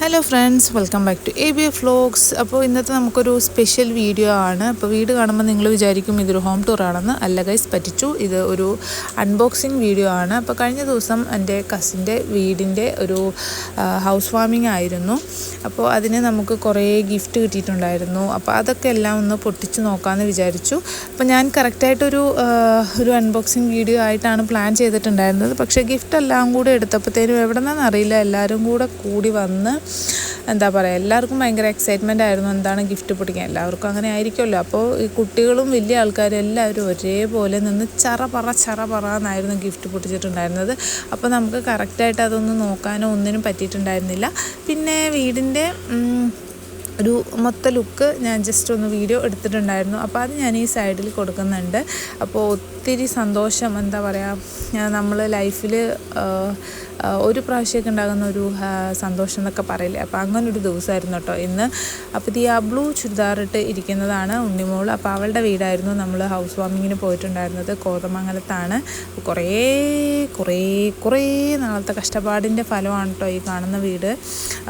Hello friends welcome back to A B F vlogs അപ്പോൾ ഇന്നത്തെ നമുക്കൊരു സ്പെഷ്യൽ വീഡിയോ ആണ്. അപ്പോൾ വീട് കാണുമ്പോൾ നിങ്ങൾ വിചാരിക്കും ഇതൊരു ഹോം ടൂർ ആണെന്ന്. അല്ല ഗൈസ് പറ്റിച്ചു. ഇത് ഒരു അൺബോക്സിങ് വീഡിയോ ആണ്. അപ്പോൾ കഴിഞ്ഞ ദിവസം എന്റെ കസിന്റെ വീടിന്റെ ഒരു ഹൗസ് വാമിംഗ് ആയിരുന്നു. അപ്പോൾ അതിന് നമുക്ക് കുറേ ഗിഫ്റ്റ് കിട്ടിയിട്ടുണ്ടായിരുന്നു. അപ്പോൾ അതൊക്കെ എല്ലാം ഒന്ന് പൊട്ടിച്ച് നോക്കാമെന്ന് വിചാരിച്ചു. അപ്പോൾ ഞാൻ കറക്റ്റായിട്ടൊരു ഒരു അൺബോക്സിങ് വീഡിയോ ആയിട്ടാണ് പ്ലാൻ ചെയ്തിട്ടുണ്ടായിരുന്നത്. പക്ഷേ ഗിഫ്റ്റ് എല്ലാം കൂടെ എടുത്തപ്പോഴത്തേനും എവിടെ നിന്നാണെന്ന് അറിയില്ല. എല്ലാവരും കൂടെ കൂടി വന്ന് എന്താ പറയുക എല്ലാവർക്കും ഭയങ്കര എക്സൈറ്റ്മെന്റ് ആയിരുന്നു എന്താണ് ഗിഫ്റ്റ് പൊട്ടിക്കാൻ. എല്ലാവർക്കും അങ്ങനെ ആയിരിക്കുമല്ലോ. അപ്പോൾ ഈ കുട്ടികളും വലിയ ആൾക്കാരും എല്ലാവരും ഒരേപോലെ നിന്ന് ചറ പറ ചറ പറ എന്നായിരുന്നു ഗിഫ്റ്റ് പൊട്ടിച്ചിട്ടുണ്ടായിരുന്നത്. അപ്പോൾ നമുക്ക് കറക്റ്റായിട്ട് അതൊന്നും നോക്കാനോ ഒന്നിനും പറ്റിയിട്ടുണ്ടായിരുന്നില്ല. പിന്നെ വീടിന്റെ ഒരു മൊത്ത ലുക്ക് ഞാൻ ജസ്റ്റ് ഒന്ന് വീഡിയോ എടുത്തിട്ടുണ്ടായിരുന്നു. അപ്പോൾ അത് ഞാൻ ഈ സൈഡിൽ കൊടുക്കുന്നുണ്ട്. അപ്പോൾ ഒത്തിരി സന്തോഷം എന്താ പറയുക നമ്മൾ ലൈഫിൽ ഒരു പ്രാവശ്യമൊക്കെ ഉണ്ടാകുന്ന ഒരു സന്തോഷം എന്നൊക്കെ പറയില്ലേ? അപ്പോൾ അങ്ങനെ ഒരു ദിവസമായിരുന്നു കേട്ടോ. ഇന്ന് അപ്പോൾ ഈ ആ ബ്ലൂ ചുരിദാറിട്ട് ഇരിക്കുന്നതാണ് ഉണ്ണിമോൾ അപ്പോൾ അവളുടെ വീടായിരുന്നു നമ്മൾ ഹൗസ് വാമിങ്ങിന് പോയിട്ടുണ്ടായിരുന്നത് കോതമംഗലത്താണ്. കുറേ കുറേ കുറേ നാളത്തെ കഷ്ടപ്പാടിന്റെ ഫലമാണ് കേട്ടോ ഈ കാണുന്ന വീട്.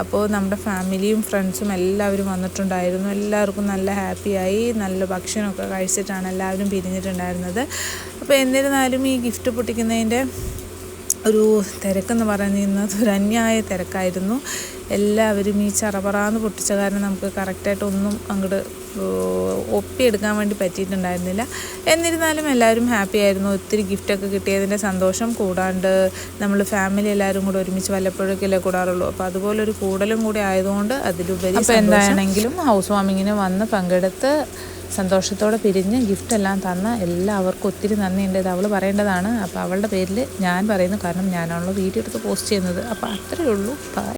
അപ്പോൾ നമ്മുടെ ഫാമിലിയും ഫ്രണ്ട്സും എല്ലാവരും വന്നിട്ടുണ്ടായിരുന്നു. എല്ലാവർക്കും നല്ല ഹാപ്പിയായി നല്ല ഭക്ഷണമൊക്കെ കഴിച്ചിട്ടാണ് എല്ലാവരും പിരിഞ്ഞിട്ടുണ്ടായിരുന്നത്. അപ്പോൾ എന്നിരുന്നാലും ഈ ഗിഫ്റ്റ് പൊട്ടിക്കുന്നതിന്റെ ഒരു തിരക്കെന്ന് പറയുന്നത് ഒരു അന്യായ തിരക്കായിരുന്നു. എല്ലാവരും ഈ ചറപറാന്ന് പൊട്ടിച്ച കാരണം നമുക്ക് കറക്റ്റായിട്ട് ഒന്നും അങ്ങോട്ട് ഒപ്പിയെടുക്കാൻ വേണ്ടി പറ്റിയിട്ടുണ്ടായിരുന്നില്ല. എന്നിരുന്നാലും എല്ലാവരും ഹാപ്പി ആയിരുന്നു. ഒത്തിരി ഗിഫ്റ്റൊക്കെ കിട്ടിയതിന്റെ സന്തോഷം. കൂടാണ്ട് നമ്മൾ ഫാമിലി എല്ലാവരും കൂടെ ഒരുമിച്ച് വല്ലപ്പോഴൊക്കെയല്ലേ കൂടാറുള്ളൂ. അപ്പോൾ അതുപോലെ ഒരു കൂടലും കൂടി ആയതുകൊണ്ട് അതിലുപരി അപ്പോൾ എന്താണെങ്കിലും ഹൗസ് വാമിങ്ങിന് വന്ന് പങ്കെടുത്ത് സന്തോഷത്തോടെ പിരിഞ്ഞ് ഗിഫ്റ്റ് എല്ലാം തന്ന എല്ലാവർക്കും ഒത്തിരി നന്ദിയുണ്ട്. ഇത് അവൾ പറയേണ്ടതാണ്. അപ്പോൾ അവളുടെ പേരിൽ ഞാൻ പറയുന്നു. കാരണം ഞാനാണല്ലോ വീഡിയോ എടുത്ത് പോസ്റ്റ് ചെയ്യുന്നത്. അപ്പോൾ അത്രയേ ഉള്ളൂ.